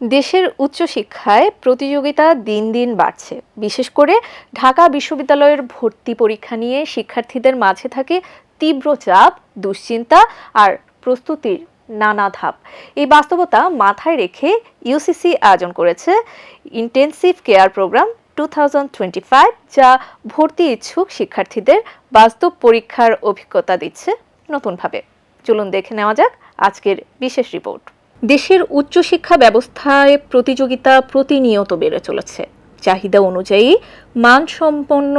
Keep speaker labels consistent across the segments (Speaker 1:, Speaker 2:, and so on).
Speaker 1: দেশের উচ্চশিক্ষায় প্রতিযোগিতা দিন দিন বাড়ছে। বিশেষ করে ঢাকা বিশ্ববিদ্যালয়ের ভর্তি পরীক্ষা নিয়ে শিক্ষার্থীদের মাঝে থাকে তীব্র চাপ, দুশ্চিন্তা আর প্রস্তুতির নানা ধাপ। এই বাস্তবতা মাথায় রেখে ইউসিসি আয়োজন করেছে ইন্টেন্সিভ কেয়ার প্রোগ্রাম টু যা ভর্তি ইচ্ছুক শিক্ষার্থীদের বাস্তব পরীক্ষার অভিজ্ঞতা দিচ্ছে নতুনভাবে। চলুন দেখে নেওয়া যাক আজকের বিশেষ রিপোর্ট। দেশের উচ্চশিক্ষা ব্যবস্থায় প্রতিযোগিতা প্রতিনিয়ত বেড়ে চলেছে। চাহিদা অনুযায়ী মানসম্পন্ন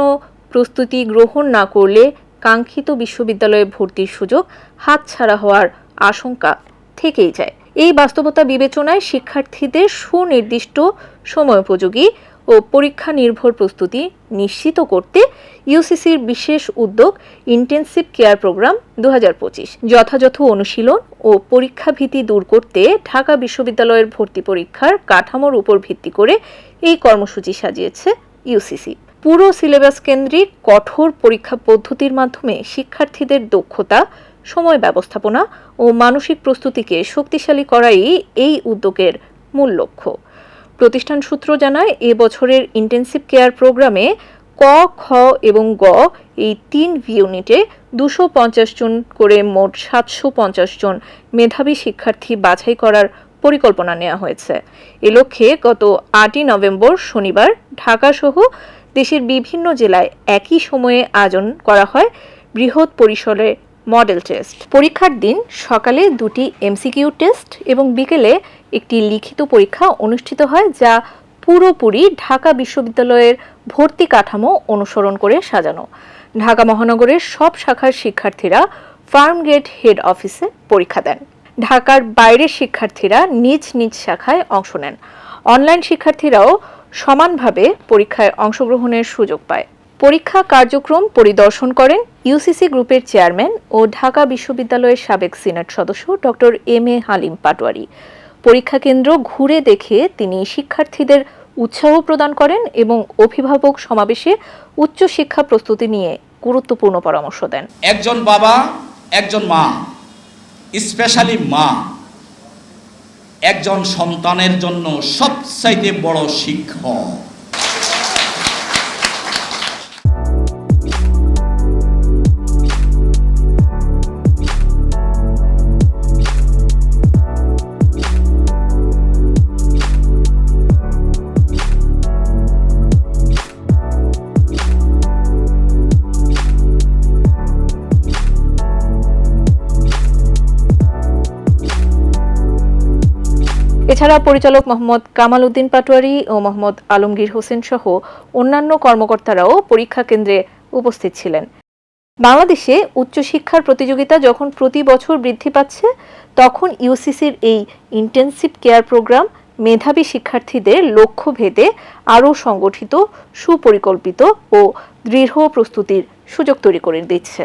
Speaker 1: প্রস্তুতি গ্রহণ না করলে কাঙ্ক্ষিত বিশ্ববিদ্যালয়ে ভর্তির সুযোগ হাতছাড়া হওয়ার আশঙ্কা থেকেই যায়। এই বাস্তবতা বিবেচনায় শিক্ষার্থীদের সুনির্দিষ্ট সময়োপযোগী ও পরীক্ষা নির্ভর প্রস্তুতি নিশ্চিত করতে ইউসিসির বিশেষ উদ্যোগ ইন্টেন্সিভ কেয়ার প্রোগ্রাম দু হাজার পঁচিশ। যথাযথ অনুশীলন ও পরীক্ষা ভীতি দূর করতে ঢাকা বিশ্ববিদ্যালয়ের ভর্তি পরীক্ষার কাঠামোর উপর ভিত্তি করে এই কর্মসূচি সাজিয়েছে ইউসিসি। পুরো সিলেবাস কেন্দ্রিক কঠোর পরীক্ষা পদ্ধতির মাধ্যমে শিক্ষার্থীদের দক্ষতা, সময় ব্যবস্থাপনা ও মানসিক প্রস্তুতিকে শক্তিশালী করাই এই উদ্যোগের মূল লক্ষ্য। প্রতিষ্ঠান সূত্র জানায়, এ বছরের ইন্টেন্সিভ কেয়ার প্রোগ্রামে ক, খ এবং গ এই তিন ইউনিটে দুশো পঞ্চাশ জন করে মোট সাতশো পঞ্চাশ জন মেধাবী শিক্ষার্থী বাছাই করার পরিকল্পনা নেওয়া হয়েছে। এ লক্ষ্যে গত আটই নভেম্বর শনিবার ঢাকাসহ দেশের বিভিন্ন জেলায় একই সময়ে আয়োজন করা হয় বৃহৎ পরিসরে মডেল টেস্ট পরীক্ষার দিন সকালে দুটি এমসিকিউ টেস্ট এবং বিকেলে একটি লিখিত পরীক্ষা অনুষ্ঠিত হয় যা পুরোপুরি ঢাকা বিশ্ববিদ্যালয়ের ভর্তি কাঠামো অনুসরণ করে সাজানো। ঢাকা মহানগরের সব শাখার শিক্ষার্থীরা ফার্ম গেট হেড অফিসে পরীক্ষা দেন। ঢাকার বাইরের শিক্ষার্থীরা নিজ নিজ শাখায় অংশ নেন। অনলাইন শিক্ষার্থীরাও সমানভাবে পরীক্ষায় অংশগ্রহণের সুযোগ পায়। পরীক্ষা কার্যক্রম পরিদর্শন করেন ইউসিসি গ্রুপের চেয়ারম্যান ও ঢাকা বিশ্ববিদ্যালয়ের সাবেক সিনেট সদস্য doctor M A Halim Patwari. পরীক্ষা কেন্দ্র ঘুরে দেখে তিনি শিক্ষার্থীদের উৎসাহ প্রদান করেন এবং অভিভাবক সমাবেশে উচ্চ শিক্ষা প্রস্তুতি নিয়ে গুরুত্বপূর্ণ পরামর্শ দেন।
Speaker 2: একজন বাবা, একজন মা, স্পেশালি মা, একজন সন্তানের জন্য সবচাইতে বড় শিক্ষক।
Speaker 1: এছাড়া পরিচালক মোহাম্মদ কামাল উদ্দিন পাটোয়ারি ও মোহাম্মদ আলমগীর হোসেন সহ অন্যান্য কর্মকর্তারাও পরীক্ষা কেন্দ্রে উপস্থিত ছিলেন। বাংলাদেশে উচ্চশিক্ষার প্রতিযোগিতা যখন প্রতি বছর বৃদ্ধি পাচ্ছে, তখন ইউসিসির এই ইন্টেন্সিভ কেয়ার প্রোগ্রাম মেধাবী শিক্ষার্থীদের লক্ষ্য ভেদে আরও সংগঠিত, সুপরিকল্পিত ও দৃঢ় প্রস্তুতির সুযোগ তৈরি করে দিচ্ছে।